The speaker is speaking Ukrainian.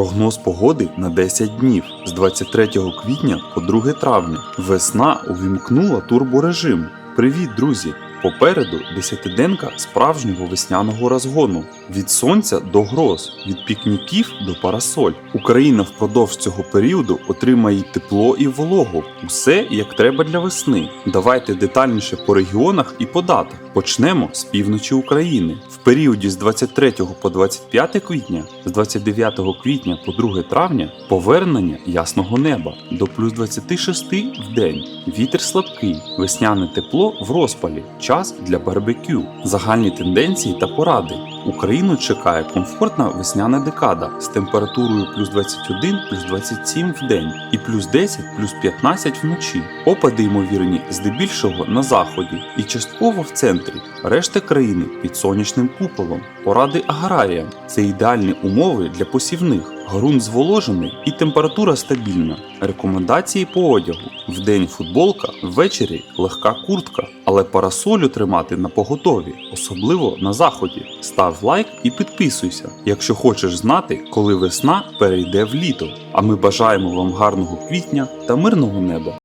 Прогноз погоди на 10 днів з 23 квітня по 2 травня. Весна увімкнула турборежим. Привіт, друзі! Попереду десятиденка справжнього весняного розгону від сонця до гроз, від пікніків до парасоль. Україна впродовж цього періоду отримає й тепло і вологу. Усе як треба для весни. Давайте детальніше по регіонах і по датах. Почнемо з півночі України. В періоді з 23 по 25 квітня, з 29 квітня по 2 травня повернення ясного неба до плюс 26 в день. Вітер слабкий, весняне тепло в розпалі, час для барбекю, загальні тенденції та поради. Україну чекає комфортна весняна декада з температурою плюс 21, плюс 27 в день і плюс 10, плюс 15 вночі. Опади ймовірні здебільшого на заході і частково в центрі. Решта країни під сонячним куполом. Поради аграріям це ідеальні умови для посівних. Грунт зволожений і температура стабільна. Рекомендації по одягу: вдень футболка, ввечері легка куртка, але парасолю тримати на поготові, особливо на заході. Став лайк і підписуйся, якщо хочеш знати, коли весна перейде в літо. А ми бажаємо вам гарного квітня та мирного неба.